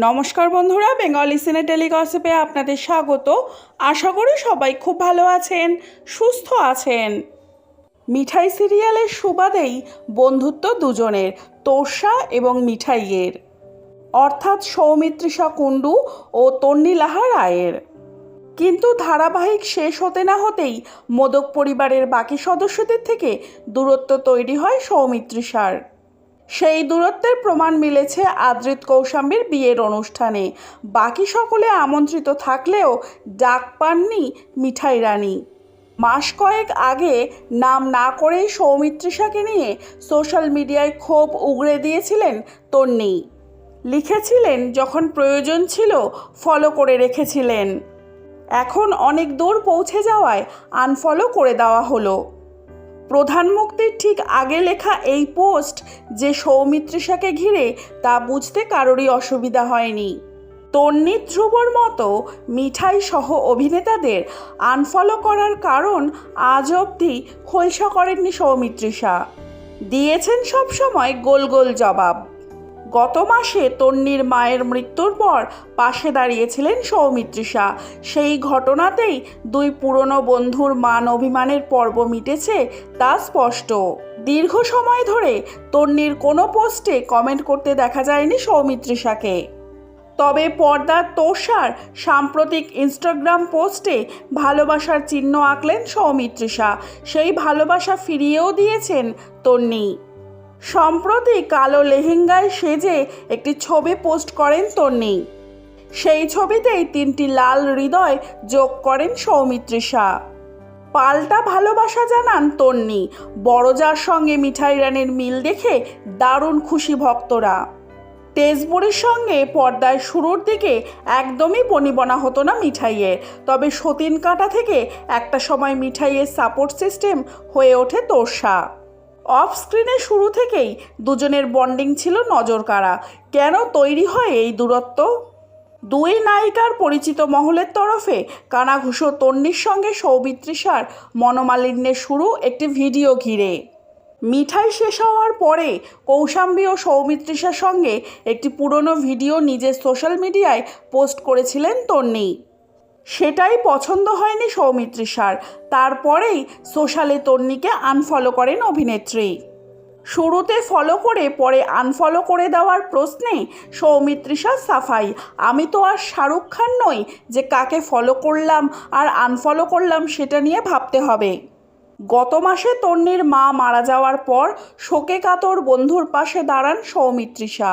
নমস্কার বন্ধুরা, বেঙ্গলি সিনে টেলিগসিপে আপনাদের স্বাগত। আশা করি সবাই খুব ভালো আছেন, সুস্থ আছেন। মিঠাই সিরিয়ালের সুবাদেই বন্ধুত্ব দুজনের তোষা এবং মিঠাইয়ের। অর্থাৎ সৌমিত্রিষা কুণ্ডু ও তন্নিলাহা রায়ের। কিন্তু ধারাবাহিক শেষ হতে না হতেই মোদক পরিবারের বাকি সদস্যদের থেকে দূরত্ব তৈরি হয় সৌমিত্রিষার। সেই দূরত্বের প্রমাণ মিলেছে আদ্রিত কৌশাম্বীর বিয়ের অনুষ্ঠানে। বাকি সকলে আমন্ত্রিত থাকলেও ডাক পাননি মিঠাই রানী। মাস কয়েক আগে নাম না করেই সৌমিত্রিষাকে নিয়ে সোশ্যাল মিডিয়ায় ক্ষোভ উগড়ে দিয়েছিলেন তন্নি। লিখেছিলেন যখন প্রয়োজন ছিল ফলো করে রেখেছিলেন। এখন অনেক দূর পৌঁছে যাওয়ায় আনফলো করে দেওয়া হলো। প্রধান মুক্তির ঠিক আগে লেখা এই পোস্ট যে সৌমিত্রিষাকে ঘিরে তা বুঝতে কারোরই অসুবিধা হয়নি। তন্নি ধ্রুবর মতো মিঠাই সহ অভিনেতাদের আনফলো করার কারণ আজ অবধি খোলসা করেননি সৌমিত্রিষা দিয়েছেন সবসময় গোল গোল জবাব। গত মাসে তন্নির মায়ের মৃত্যুর পর পাশে দাঁড়িয়েছিলেন সৌমিত্রিষা সেই ঘটনাতেই দুই পুরনো বন্ধুর মান অভিমানের পর্ব মিটেছে, তা স্পষ্ট। দীর্ঘ সময় ধরে তন্নির কোনো পোস্টে কমেন্ট করতে দেখা যায়নি সৌমিত্রিষাকে তবে পর্দার তোষার সাম্প্রতিক ইনস্টাগ্রাম পোস্টে ভালোবাসার চিহ্ন আঁকলেন সৌমিত্রিষা সেই ভালোবাসা ফিরিয়েও দিয়েছেন তন্নি সম্প্রতি কালো লেহেঙ্গায় সেজে একটি ছবি পোস্ট করেন তন্নি। সেই ছবিতেই তিনটি লাল হৃদয় যোগ করেন সৌমিত্রিষা পাল্টা ভালোবাসা জানান তন্নি। বড়জার সঙ্গে মিঠাই রানের মিল দেখে দারুণ খুশি ভক্তরা। তেজবুড়ির সঙ্গে পর্দায় শুরুর দিকে একদমই বনিবনা হতো না মিঠাইয়ের। তবে সতীন কাটা থেকে একটা সময় মিঠাইয়ের সাপোর্ট সিস্টেম হয়ে ওঠে তোষা অফ স্ক্রিনে শুরু থেকেই দুজনের বন্ডিং ছিল নজর কাড়া কেন তৈরি হয় এই দূরত্ব? দুই নায়িকার পরিচিত মহলের তরফে কানাঘুষো তন্নির সঙ্গে সৌমিত্রিষার মনোমালিন্যের শুরু একটি ভিডিও ঘিরে। মিঠাই শেষ হওয়ার পরে কৌশাম্বী ও সৌমিত্রিষার সঙ্গে একটি পুরনো ভিডিও নিজের সোশ্যাল মিডিয়ায় পোস্ট করেছিলেন তন্নি। সেটাই পছন্দ হয়নি সৌমিত্রিষার তারপরেই সোশ্যালে তন্নিকে আনফলো করেন অভিনেত্রী। শুরুতে ফলো করে, পরে আনফলো করে দেওয়ার প্রশ্নে সৌমিত্রিষা সাফাই। আমি তো আর শাহরুখ খান নই যে কাকে ফলো করলাম আর আনফলো করলাম সেটা নিয়ে ভাবতে হবে। গত মাসে তন্নির মা মারা যাওয়ার পর শোকে কাতর বন্ধুর পাশে দাঁড়ান সৌমিত্রিষা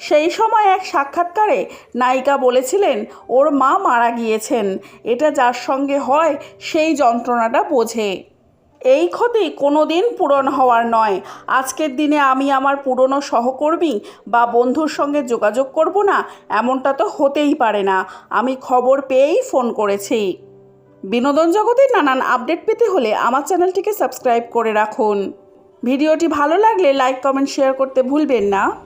সেই সময় এক সাক্ষাৎকারে নায়িকা বলেছিলেন, ওর মা মারা গিয়েছেন। এটা যার সঙ্গে হয়, সেই যন্ত্রণাটা বোঝে। এই ক্ষতি কোনো দিন পূরণ হওয়ার নয়। আজকের দিনে আমি আমার পুরনো সহকর্মী বা বন্ধুর সঙ্গে যোগাযোগ করব না, এমনটা তো হতেই পারে না। আমি খবর পেয়েই ফোন করেছি। বিনোদন জগতের নানান আপডেট পেতে হলে আমার চ্যানেলটিকে সাবস্ক্রাইব করে রাখুন। ভিডিওটি ভালো লাগলে লাইক, কমেন্ট, শেয়ার করতে ভুলবেন না।